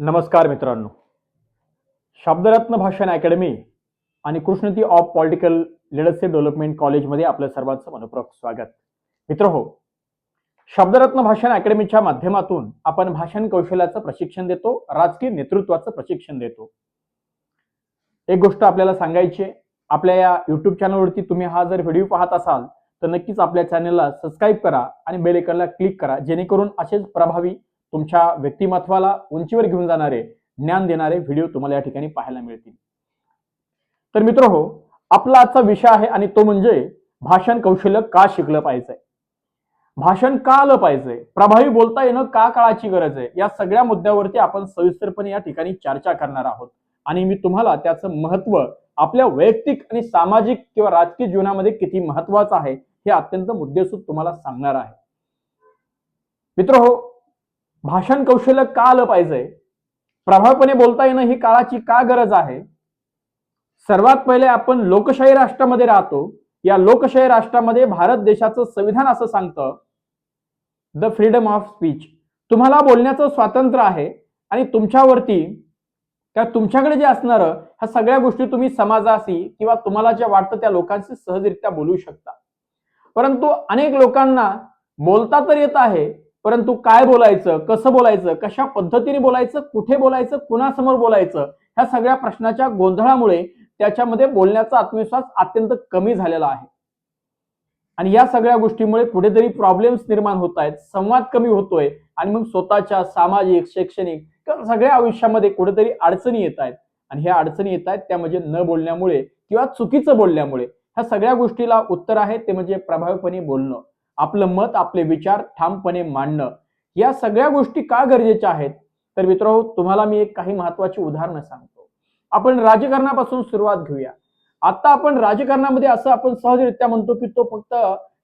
नमस्कार मित्रांनो. शब्दरत्न भाषण अकॅडमी आणि कृष्णती ऑफ पॉलिटिकल लिडरशिप डेव्हलपमेंट कॉलेजमध्ये आपलं सर्वांचं मनपूर्वक स्वागत. मित्र हो शब्दरत्न भाषण अकॅडमीच्या माध्यमातून आपण भाषण कौशल्याचं प्रशिक्षण देतो राजकीय नेतृत्वाचं प्रशिक्षण देतो. एक गोष्ट आपल्याला सांगायची आपल्या या युट्यूब चॅनलवरती तुम्ही हा जर व्हिडिओ पाहत असाल तर नक्कीच आपल्या चॅनलला सबस्क्राईब करा आणि बेल आयकॉनला क्लिक करा जेणेकरून असेच प्रभावी तुमच्या व्यक्तिमत्वाला उंचीवर घेऊन जाणारे ज्ञान देणारे व्हिडिओ तुम्हाला या ठिकाणी पाहायला मिळतील. तर मित्र हो आपला आजचा विषय आहे आणि तो म्हणजे भाषण कौशल्य का शिकलं पाहिजे? भाषण का आलं पाहिजे? प्रभावी बोलता येणं का काळाची गरज आहे? या सगळ्या मुद्द्यावरती आपण सविस्तरपणे या ठिकाणी चर्चा करणार आहोत. आणि मी तुम्हाला त्याचं महत्त्व आपल्या वैयक्तिक आणि सामाजिक किंवा राजकीय जीवनामध्ये किती महत्वाचं आहे हे अत्यंत मुद्देसूद तुम्हाला सांगणार आहे. मित्र हो भाषण कौशल्य का आलं पाहिजे. प्रभावीपणे बोलता येणं ही काळाची का गरज आहे? सर्वात पहिले आपण लोकशाही राष्ट्रामध्ये राहतो. या लोकशाही राष्ट्रामध्ये भारत देशाचं संविधान असं सांगतं. द फ्रीडम ऑफ स्पीच तुम्हाला बोलण्याचं स्वातंत्र्य आहे आणि तुमच्यावरती किंवा तुमच्याकडे जे असणारं ह्या सगळ्या गोष्टी तुम्ही समाजाशी किंवा तुम्हाला ज्या वाटतं त्या लोकांशी सहजरित्या बोलू शकता. परंतु अनेक लोकांना बोलता तर येत आहे परंतु काय बोलायचं कसं बोलायचं कशा पद्धतीने बोलायचं कुठे बोलायचं कुणासमोर बोलायचं ह्या सगळ्या प्रश्नाच्या गोंधळामुळे त्याच्यामध्ये बोलण्याचा आत्मविश्वास अत्यंत कमी झालेला आहे. आणि या सगळ्या गोष्टीमुळे कुठेतरी प्रॉब्लेम्स निर्माण होत आहेत संवाद कमी होतोय आणि मग स्वतःच्या सामाजिक शैक्षणिक किंवा सगळ्या आयुष्यामध्ये कुठेतरी अडचणी येत आहेत. आणि ह्या अडचणी येत आहेत त्या म्हणजे न बोलण्यामुळे किंवा चुकीचं बोलण्यामुळे ह्या सगळ्या गोष्टीला उत्तर आहे ते म्हणजे प्रभावीपणे बोलणं. आपलं मत आपले विचार ठामपणे मांडणं. या सगळ्या गोष्टी का गरजेच्या आहेत? तर मित्र तुम्हाला मी एक काही महत्वाची उदाहरणं सांगतो. आपण राजकारणापासून सुरुवात घेऊया. आता आपण राजकारणामध्ये असं आपण सहजरित्या म्हणतो की तो फक्त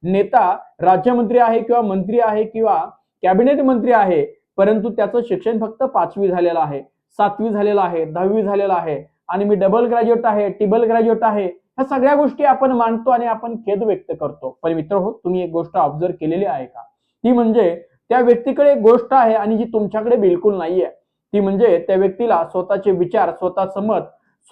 नेता राज्यमंत्री आहे किंवा मंत्री आहे किंवा कॅबिनेट मंत्री आहे परंतु त्याचं शिक्षण फक्त पाचवी झालेलं आहे सातवी झालेलं आहे दहावी झालेलं आहे. आणि मी डबल ग्रॅज्युएट आहे टिबल ग्रॅज्युएट आहे ह्या सगळ्या गोष्टी आपण मांडतो आणि आपण खेद व्यक्त करतो. पण मित्र हो तुम्ही एक गोष्ट ऑब्झर्व केलेली आहे का? ती म्हणजे त्या व्यक्तीकडे एक गोष्ट आहे आणि जी तुमच्याकडे बिलकुल नाहीये. ती म्हणजे त्या व्यक्तीला स्वतःचे विचार स्वतःचं मत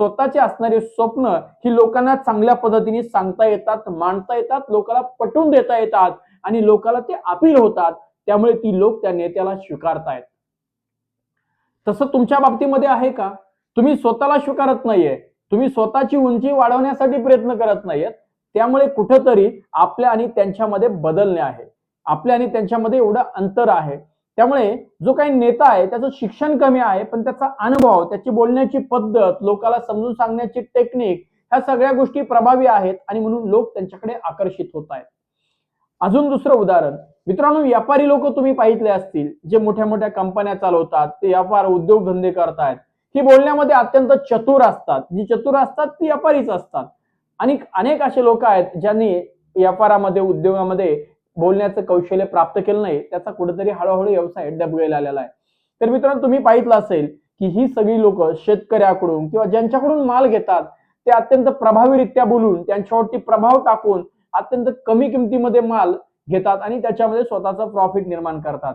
स्वतःचे असणारे स्वप्न ही लोकांना चांगल्या पद्धतीने सांगता येतात मांडता येतात लोकांना पटवून देता येतात आणि लोकांना ते अपील होतात. त्यामुळे ती लोक त्या नेत्याला स्वीकारतायत. तसं तुमच्या बाबतीमध्ये आहे का? तुम्ही स्वतःला स्वीकारत नाहीये. तुम्ही स्वतःची उंची वाढवण्यासाठी प्रयत्न करत नाहीयेत त्यामुळे कुठंतरी आपल्या आणि त्यांच्यामध्ये बदलणे आहे. आपल्या आणि त्यांच्यामध्ये एवढं अंतर आहे. त्यामुळे जो काही नेता आहे त्याचं शिक्षण कमी आहे पण त्याचा अनुभव त्याची बोलण्याची पद्धत लोकांना समजून सांगण्याची टेक्निक ह्या सगळ्या गोष्टी प्रभावी आहेत आणि म्हणून लोक त्यांच्याकडे आकर्षित होत आहेत. अजून दुसरं उदाहरण. मित्रांनो व्यापारी लोक तुम्ही पाहितले असतील जे मोठ्या मोठ्या कंपन्या चालवतात ते व्यापार उद्योगधंदे करतायत. ही बोलण्यामध्ये अत्यंत चतुर असतात. जी चतुर असतात ती व्यापारीच असतात. आणि अनेक असे लोक आहेत ज्यांनी व्यापारामध्ये उद्योगामध्ये बोलण्याचं कौशल्य प्राप्त केलं नाही. त्याचा कुठेतरी हळूहळू व्यवसाय डबगेला आलेला आहे. तर मित्रांनो तुम्ही पाहितलं असेल की ही सगळी लोक शेतकऱ्याकडून किंवा ज्यांच्याकडून माल घेतात ते अत्यंत प्रभावीरित्या बोलून त्यांच्यावरती प्रभाव टाकून अत्यंत कमी किमतीमध्ये माल घेतात आणि त्याच्यामध्ये स्वतःचा प्रॉफिट निर्माण करतात.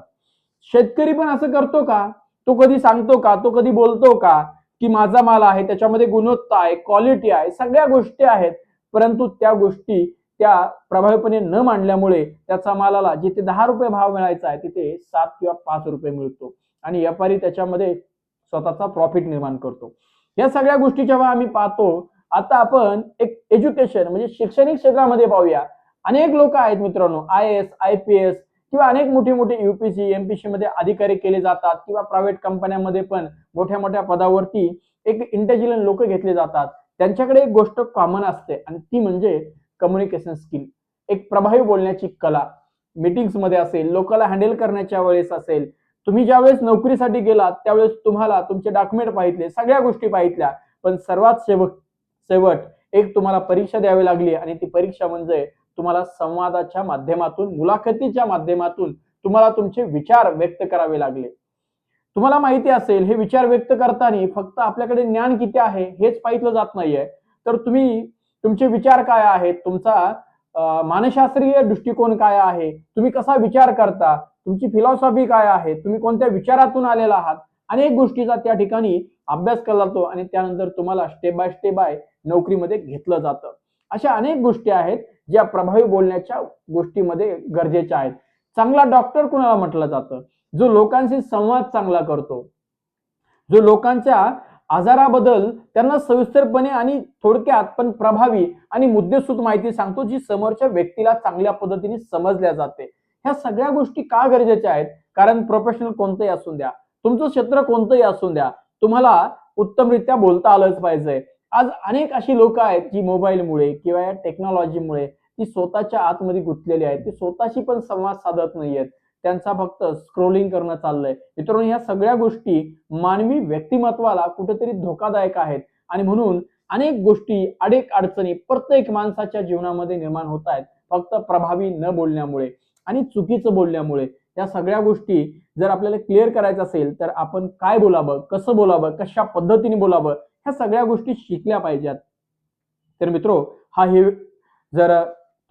शेतकरी पण असं करतो का? तो कधी सांगतो का? तो कधी बोलतो का? की माझा माल आहे त्याच्यामध्ये गुणवत्ता आहे क्वालिटी आहे सगळ्या गोष्टी आहेत. परंतु त्या गोष्टी त्या प्रभावीपणे न मांडल्यामुळे त्याचा मालाला जिथे दहा रुपये भाव मिळायचा आहे तिथे सात किंवा पाच रुपये मिळतो. आणि व्यापारी त्याच्यामध्ये स्वतःचा प्रॉफिट निर्माण करतो. या सगळ्या गोष्टी जेव्हा आम्ही पाहतो आता आपण एक एज्युकेशन म्हणजे शैक्षणिक क्षेत्रामध्ये पाहूया. अनेक लोक आहेत मित्रांनो I S I P S किंवा अनेक मोठे मोठे युपीसी एमपीसी मध्ये अधिकारी केले जातात किंवा प्रायव्हेट कंपन्यांमध्ये पण मोठ्या मोठ्या पदावरती एक इंटेलिजंट लोक घेतले जातात. त्यांच्याकडे एक गोष्ट कॉमन असते आणि ती म्हणजे कम्युनिकेशन स्किल एक प्रभावी बोलण्याची कला. मीटिंग्समध्ये असेल लोकांना हँडल करण्याच्या वेळेस असेल तुम्ही ज्यावेळेस नोकरीसाठी गेलात त्यावेळेस तुम्हाला तुमचे डॉक्युमेंट पाहिजे सगळ्या गोष्टी पाहितल्या. पण सर्वात शेवट शेवट एक तुम्हाला परीक्षा द्यावी लागली आणि ती परीक्षा म्हणजे तुम्हाला संवादाच्या माध्यमातून मुलाखतीच्या माध्यमातून तुम्हाला तुमचे विचार व्यक्त करावे लागले. तुम्हाला माहिती असेल हे विचार व्यक्त करताना फक्त आपल्याकडे ज्ञान किती आहे हेच पाहितलं जात नाहीये. तर तुम्ही तुमचे विचार काय आहेत? तुमचा मानशास्त्रीय मानसशास्त्रीय दृष्टिकोन काय आहे? तुम्ही कसा विचार करता? तुमची फिलॉसॉफी काय आहे? तुम्ही कोणत्या विचारातून आलेला आहात? अनेक गोष्टीचा त्या ठिकाणी अभ्यास केला जातो आणि त्यानंतर तुम्हाला स्टेप बाय स्टेप बाय नोकरीमध्ये घेतलं जातं. अशा अनेक गोष्टी आहेत. ज्या प्रभावी बोलण्याच्या गोष्टीमध्ये गरजेच्या आहेत. चांगला डॉक्टर कुणाला म्हटलं जातं? जो लोकांशी संवाद चांगला करतो. जो लोकांच्या आजाराबद्दल त्यांना सविस्तरपणे आणि थोडक्यात पण प्रभावी आणि मुद्देसूद माहिती सांगतो जी समोरच्या व्यक्तीला चांगल्या पद्धतीने समजल्या जाते. ह्या सगळ्या गोष्टी का गरजेच्या आहेत? कारण प्रोफेशनल कोणतंही असून द्या. तुमचं क्षेत्र कोणतंही असून द्या. तुम्हाला उत्तमरित्या बोलता आलंच पाहिजे. आज अनेक अशी लोक आहेत जी मोबाईलमुळे किंवा या टेक्नॉलॉजीमुळे ती स्वतःच्या आतमध्ये गुंतलेली आहेत. ती स्वतःशी पण संवाद साधत नाहीयेत. त्यांचा फक्त स्क्रोलिंग करणं चाललंय. मित्रांनो ह्या सगळ्या गोष्टी मानवी व्यक्तिमत्वाला कुठेतरी धोकादायक आहेत. आणि म्हणून अनेक गोष्टी अनेक अडचणी प्रत्येक माणसाच्या जीवनामध्ये निर्माण होत आहेत. फक्त प्रभावी न बोलण्यामुळे आणि चुकीचं बोलण्यामुळे या सगळ्या गोष्टी जर आपल्याला क्लिअर करायचं असेल तर आपण काय बोलावं कसं बोलावं कशा पद्धतीने बोलावं ह्या सगळ्या गोष्टी शिकल्या पाहिजेत. तर मित्रो हा हे जर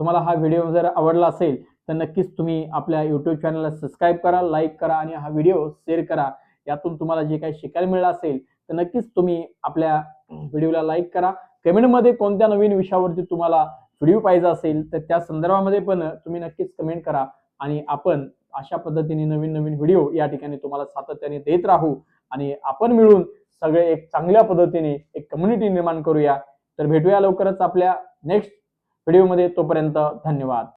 तुम्हाला हा व्हिडिओ जर आवडला असेल तर नक्कीच तुम्ही आपल्या यूट्यूब चॅनलला सबस्क्राईब करा लाईक करा आणि हा व्हिडिओ शेअर करा. यातून तुम्हाला जे काही शिकायला मिळालं असेल तर नक्कीच तुम्ही आपल्या व्हिडिओला लाईक करा. कमेंटमध्ये कोणत्या नवीन विषयावरती तुम्हाला व्हिडिओ पाहिजे असेल तर त्या संदर्भामध्ये पण तुम्ही नक्कीच कमेंट करा आणि आपण अशा पद्धतीने नवीन नवीन व्हिडिओ या ठिकाणी तुम्हाला सातत्याने देत राहू आणि आपण मिळून सगळे एक चांगल्या पद्धतीने एक कम्युनिटी निर्माण करूया. तर भेटूया लवकरच आपल्या नेक्स्ट व्हिडिओमध्ये तोपर्यंत धन्यवाद.